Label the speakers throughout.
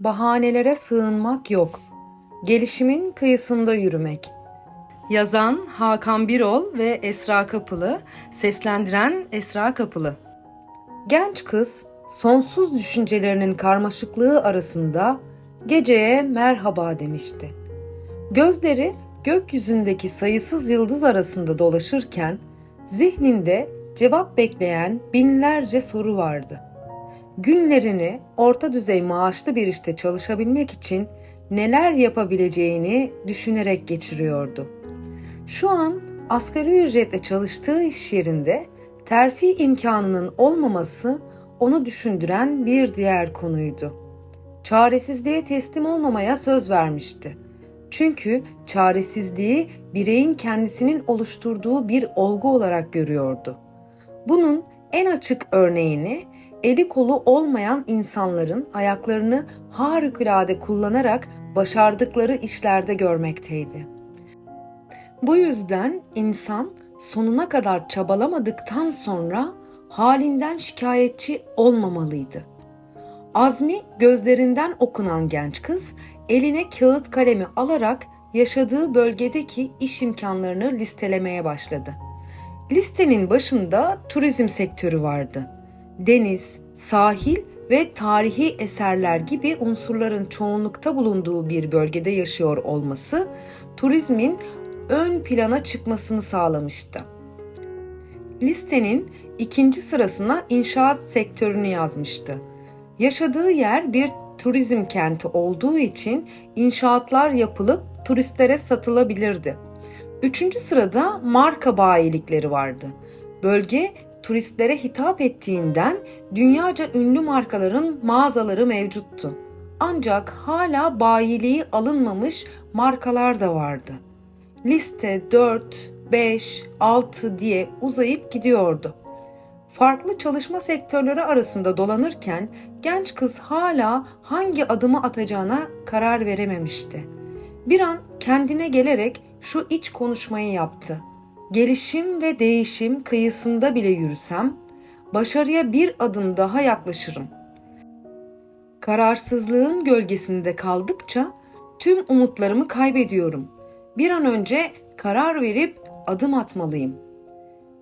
Speaker 1: Bahanelere sığınmak yok. Gelişimin kıyısında yürümek. Yazan Hakan Birol ve Esra Kapılı, seslendiren Esra Kapılı. Genç kız sonsuz düşüncelerinin karmaşıklığı arasında geceye merhaba demişti. Gözleri gökyüzündeki sayısız yıldız arasında dolaşırken zihninde cevap bekleyen binlerce soru vardı. Günlerini orta düzey maaşlı bir işte çalışabilmek için neler yapabileceğini düşünerek geçiriyordu. Şu an asgari ücretle çalıştığı iş yerinde terfi imkanının olmaması onu düşündüren bir diğer konuydu. Çaresizliğe teslim olmamaya söz vermişti. Çünkü çaresizliği bireyin kendisinin oluşturduğu bir olgu olarak görüyordu. Bunun en açık örneğini eli kolu olmayan insanların ayaklarını harikulade kullanarak başardıkları işlerde görmekteydi. Bu yüzden insan sonuna kadar çabalamadıktan sonra halinden şikayetçi olmamalıydı. Azmi gözlerinden okunan genç kız eline kağıt kalemi alarak yaşadığı bölgedeki iş imkanlarını listelemeye başladı. Listenin başında turizm sektörü vardı. Deniz, sahil ve tarihi eserler gibi unsurların çoğunlukta bulunduğu bir bölgede yaşıyor olması turizmin ön plana çıkmasını sağlamıştı. Listenin ikinci sırasına inşaat sektörünü yazmıştı. Yaşadığı yer bir turizm kenti olduğu için inşaatlar yapılıp turistlere satılabilirdi. Üçüncü sırada marka bayilikleri vardı. Bölge turistlere hitap ettiğinden dünyaca ünlü markaların mağazaları mevcuttu. Ancak hala bayiliği alınmamış markalar da vardı. Liste 4, 5, 6 diye uzayıp gidiyordu. Farklı çalışma sektörleri arasında dolanırken genç kız hala hangi adımı atacağına karar verememişti. Bir an kendine gelerek şu iç konuşmayı yaptı. Gelişim ve değişim kıyısında bile yürüsem başarıya bir adım daha yaklaşırım. Kararsızlığın gölgesinde kaldıkça tüm umutlarımı kaybediyorum. Bir an önce karar verip adım atmalıyım.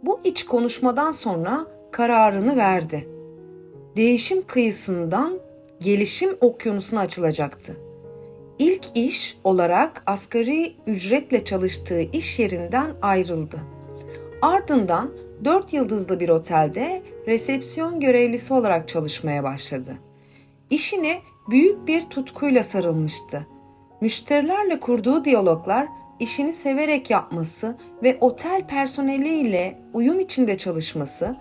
Speaker 1: Bu iç konuşmadan sonra kararını verdi. Değişim kıyısından gelişim okyanusuna açılacaktı. İlk iş olarak asgari ücretle çalıştığı iş yerinden ayrıldı. Ardından 4 yıldızlı bir otelde resepsiyon görevlisi olarak çalışmaya başladı. İşine büyük bir tutkuyla sarılmıştı. Müşterilerle kurduğu diyaloglar işini severek yapması ve otel personeliyle uyum içinde çalışması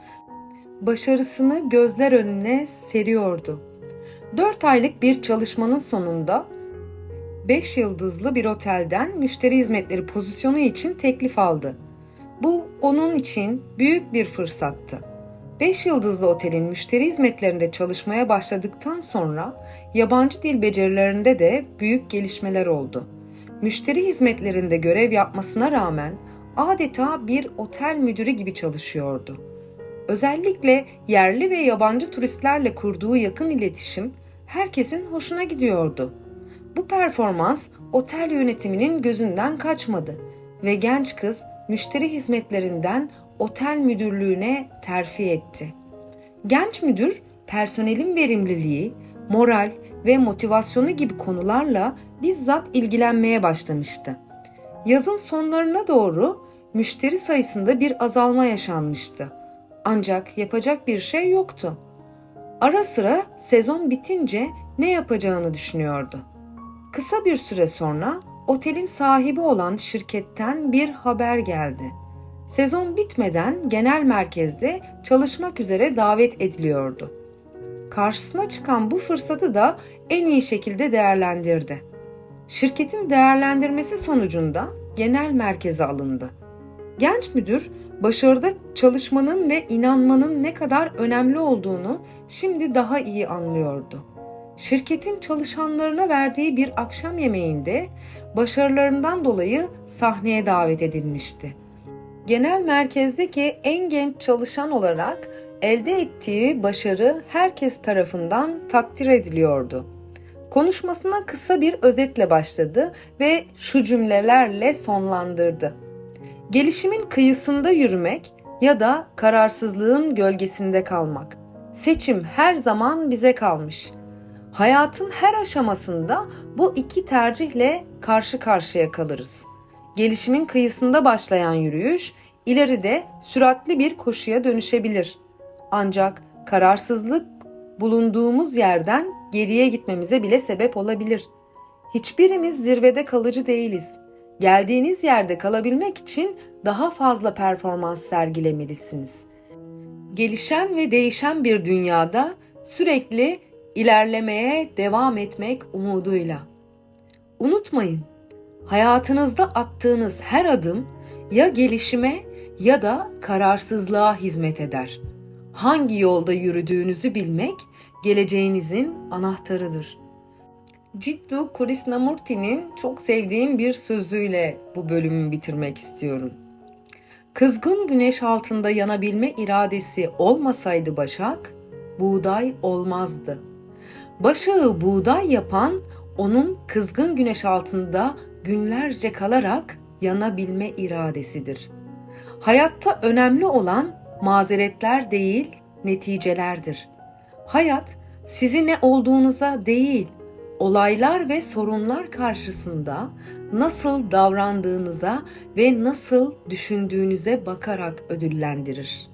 Speaker 1: başarısını gözler önüne seriyordu. 4 aylık bir çalışmanın sonunda 5 yıldızlı bir otelden müşteri hizmetleri pozisyonu için teklif aldı. Bu onun için büyük bir fırsattı. 5 yıldızlı otelin müşteri hizmetlerinde çalışmaya başladıktan sonra yabancı dil becerilerinde de büyük gelişmeler oldu. Müşteri hizmetlerinde görev yapmasına rağmen adeta bir otel müdürü gibi çalışıyordu. Özellikle yerli ve yabancı turistlerle kurduğu yakın iletişim herkesin hoşuna gidiyordu. Bu performans otel yönetiminin gözünden kaçmadı ve genç kız müşteri hizmetlerinden otel müdürlüğüne terfi etti. Genç müdür personelin verimliliği, moral ve motivasyonu gibi konularla bizzat ilgilenmeye başlamıştı. Yazın sonlarına doğru müşteri sayısında bir azalma yaşanmıştı. Ancak yapacak bir şey yoktu. Ara sıra sezon bitince ne yapacağını düşünüyordu. Kısa bir süre sonra otelin sahibi olan şirketten bir haber geldi. Sezon bitmeden genel merkezde çalışmak üzere davet ediliyordu. Karşısına çıkan bu fırsatı da en iyi şekilde değerlendirdi. Şirketin değerlendirmesi sonucunda genel merkeze alındı. Genç müdür başarıda çalışmanın ve inanmanın ne kadar önemli olduğunu şimdi daha iyi anlıyordu. Şirketin çalışanlarına verdiği bir akşam yemeğinde başarılarından dolayı sahneye davet edilmişti. Genel merkezdeki en genç çalışan olarak elde ettiği başarı herkes tarafından takdir ediliyordu. Konuşmasına kısa bir özetle başladı ve şu cümlelerle sonlandırdı. Gelişimin kıyısında yürümek ya da kararsızlığın gölgesinde kalmak. Seçim her zaman bize kalmış. Hayatın her aşamasında bu iki tercihle karşı karşıya kalırız. Gelişimin kıyısında başlayan yürüyüş ileride süratli bir koşuya dönüşebilir. Ancak kararsızlık bulunduğumuz yerden geriye gitmemize bile sebep olabilir. Hiçbirimiz zirvede kalıcı değiliz. Geldiğiniz yerde kalabilmek için daha fazla performans sergilemelisiniz. Gelişen ve değişen bir dünyada sürekli ilerlemeye devam etmek umuduyla. Unutmayın, hayatınızda attığınız her adım ya gelişime ya da kararsızlığa hizmet eder. Hangi yolda yürüdüğünüzü bilmek geleceğinizin anahtarıdır. Jiddu Krishnamurti'nin çok sevdiğim bir sözüyle bu bölümü bitirmek istiyorum. Kızgın güneş altında yanabilme iradesi olmasaydı Başak, buğday olmazdı. Başağı buğday yapan onun kızgın güneş altında günlerce kalarak yanabilme iradesidir. Hayatta önemli olan mazeretler değil, neticelerdir. Hayat sizi ne olduğunuza değil, olaylar ve sorunlar karşısında nasıl davrandığınıza ve nasıl düşündüğünüze bakarak ödüllendirir.